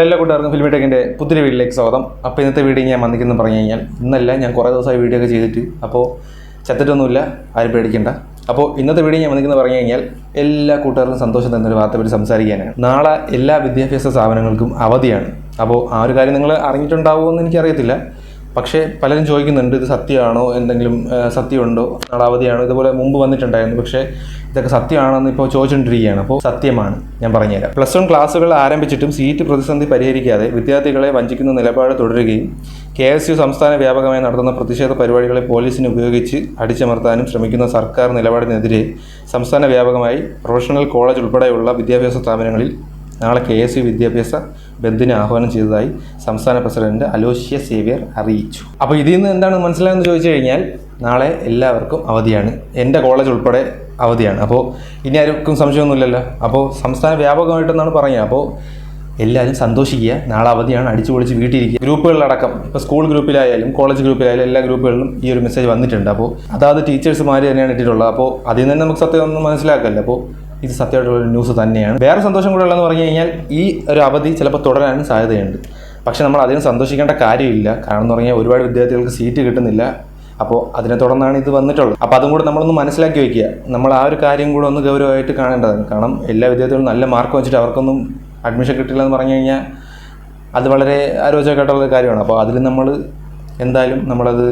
എല്ലാ കൂട്ടുകാർക്കും ഫിലിം ടെക്കിന്റെ പുതിയ വീട്ടിലേക്ക് സ്വാഗതം. അപ്പോൾ ഇന്നത്തെ വീഡിയോ ഞാൻ വന്നിരിക്കുന്നു പറഞ്ഞു കഴിഞ്ഞാൽ ഇന്നല്ല ഞാൻ കുറേ ദിവസമായി വീഡിയോ ഒക്കെ ചെയ്തിട്ട് അപ്പോൾ ചത്തിട്ടൊന്നുമില്ല ആരും പേടിക്കണ്ട. അപ്പോൾ ഇന്നത്തെ വീഡിയോ ഞാൻ വന്നിരിക്കുന്നത് പറഞ്ഞു കഴിഞ്ഞാൽ എല്ലാ കൂട്ടുകാർക്കും സന്തോഷം തന്നൊരു വാർത്ത പറ്റി സംസാരിക്കാനാണ്. നാളെ എല്ലാ വിദ്യാഭ്യാസ സ്ഥാപനങ്ങൾക്കും അവധിയാണ്. അപ്പോൾ ആ ഒരു കാര്യം നിങ്ങൾ അറിഞ്ഞിട്ടുണ്ടാവുമോ എന്ന് എനിക്കറിയത്തില്ല. പക്ഷേ പലരും ചോദിക്കുന്നുണ്ട് ഇത് സത്യമാണോ? എന്തെങ്കിലും സത്യമുണ്ടോ? നാളാവധിയാണോ? ഇതുപോലെ മുമ്പ് വന്നിട്ടുണ്ടായിരുന്നു. പക്ഷേ ഇതൊക്കെ സത്യമാണെന്ന് ഇപ്പോൾ ചോദിച്ചുകൊണ്ടിരിക്കുകയാണ്. അപ്പോൾ സത്യമാണ്. ഞാൻ പറഞ്ഞുതരാം. പ്ലസ് വൺ ക്ലാസ്സുകൾ ആരംഭിച്ചിട്ടും സീറ്റ് പ്രതിസന്ധി പരിഹരിക്കാതെ വിദ്യാർത്ഥികളെ വഞ്ചിക്കുന്ന നിലപാട് തുടരുകയും കെ എസ് യു സംസ്ഥാന വ്യാപകമായി നടത്തുന്ന പ്രതിഷേധ പരിപാടികളെ പോലീസിനെ ഉപയോഗിച്ച് അടിച്ചമർത്താനും ശ്രമിക്കുന്ന സർക്കാർ നിലപാടിനെതിരെ സംസ്ഥാന വ്യാപകമായി പ്രൊഫഷണൽ കോളേജ് ഉൾപ്പെടെയുള്ള വിദ്യാഭ്യാസ സ്ഥാപനങ്ങളിൽ നാളെ കെ എസ് യു വിദ്യാഭ്യാസ ബന്ദിനെ ആഹ്വാനം ചെയ്തതായി സംസ്ഥാന പ്രസിഡന്റ് അലോഷ്യ സേവ്യർ അറിയിച്ചു. അപ്പോൾ ഇതിൽ നിന്ന് എന്താണ് മനസ്സിലായെന്ന് ചോദിച്ചു കഴിഞ്ഞാൽ നാളെ എല്ലാവർക്കും അവധിയാണ്. എന്റെ കോളേജ് ഉൾപ്പെടെ അവധിയാണ്. അപ്പോൾ ഇനി ആർക്കും സംശയമൊന്നുമില്ലല്ലോ. അപ്പോൾ സംസ്ഥാന വ്യാപകമായിട്ടെന്നാണ് പറഞ്ഞത് അപ്പോൾ എല്ലാവരും സന്തോഷിക്കുക. നാളെ അവധിയാണ്. അടിച്ചു പൊളിച്ച് വീട്ടിലിരിക്കുക. ഗ്രൂപ്പുകളിലടക്കം ഇപ്പോൾ സ്കൂൾ ഗ്രൂപ്പിലായാലും കോളേജ് ഗ്രൂപ്പിലായാലും എല്ലാ ഗ്രൂപ്പുകളിലും ഈ ഒരു മെസ്സേജ് വന്നിട്ടുണ്ട്. അപ്പോൾ അതാത് ടീച്ചേഴ്സുമാർ തന്നെയാണ് ഇട്ടിട്ടുള്ളത്. അപ്പോൾ അതിൽ നിന്ന് നമുക്ക് സത്യം ഒന്നും മനസ്സിലാക്കല്ലോ. അപ്പോൾ ഇത് സത്യമായിട്ടുള്ളൊരു ന്യൂസ് തന്നെയാണ്. വേറെ സന്തോഷം കൂടെ ഉള്ളതെന്ന് പറഞ്ഞു കഴിഞ്ഞാൽ ഈ ഒരു അവധി ചിലപ്പോൾ തുടരാനും സാധ്യതയുണ്ട്. പക്ഷേ നമ്മൾ അധികം സന്തോഷിക്കേണ്ട കാര്യമില്ല. കാരണം എന്ന് പറഞ്ഞാൽ ഒരുപാട് വിദ്യാർത്ഥികൾക്ക് സീറ്റ് കിട്ടുന്നില്ല. അപ്പോൾ അതിനെ തുടർന്നാണ് ഇത് വന്നിട്ടുള്ളത്. അപ്പോൾ അതും കൂടെ നമ്മളൊന്ന് മനസ്സിലാക്കി വെക്കുക നമ്മൾ ആ ഒരു കാര്യം കൂടെ ഒന്ന് ഗൗരവമായിട്ട് കാണേണ്ടതാണ്. കാരണം എല്ലാ വിദ്യാർത്ഥികളും നല്ല മാർക്ക് വെച്ചിട്ട് അവർക്കൊന്നും അഡ്മിഷൻ കിട്ടില്ല എന്ന് പറഞ്ഞു കഴിഞ്ഞാൽ അത് വളരെ ആരോചകമായിട്ടുള്ള കാര്യമാണ്. അപ്പോൾ അതിൽ നമ്മൾ എന്തായാലും നമ്മളത്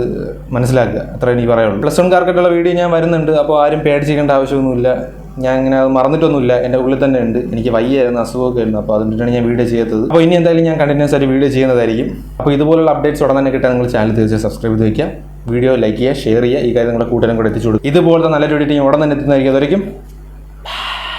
മനസ്സിലാക്കുക. അത്ര എനിക്ക് പറയുള്ളൂ പ്ലസ് വൺകാർക്കായിട്ടുള്ള വീഡിയോ ഞാൻ വരുന്നുണ്ട്. അപ്പോൾ ആരും പേടിച്ചിരിക്കേണ്ട ആവശ്യമൊന്നുമില്ല. ഞാൻ ഇങ്ങനെ മറന്നിട്ടൊന്നുമില്ല. എന്റെ ഉള്ളിൽ തന്നെ ഉണ്ട്. എനിക്ക് വയ്യായിരുന്നു അസുഖമൊക്കെ ആയിരുന്നു. അപ്പോൾ അതുകൊണ്ടാണ് ഞാൻ വീഡിയോ ചെയ്യാത്തത് അപ്പോൾ ഇനി എന്തായാലും ഞാൻ കണ്ടിന്യൂസ് ആയിട്ട് വീഡിയോ ചെയ്യുന്നതായിരിക്കും. അപ്പോൾ ഇതുപോലുള്ള അപ്ഡേറ്റ്സ് ഉടനെ തന്നെ കിട്ടാൻ നിങ്ങൾ ചാനൽ തീർച്ചയായും സബ്സ്ക്രൈബ് ചെയ്ത് വയ്ക്കുക. വീഡിയോ ലൈക്ക് ചെയ്യുക ഷെയർ ചെയ്യുക. ഈ കാര്യം നിങ്ങളുടെ കൂട്ടുകാരും കൂടെ എത്തിച്ചു കൊടുക്കും ഇതുപോലത്തെ നല്ലൊരു വീഡിയോ ഞാൻ ഉടൻ തന്നെ എത്തുന്നതായിരിക്കും. അതായിരിക്കും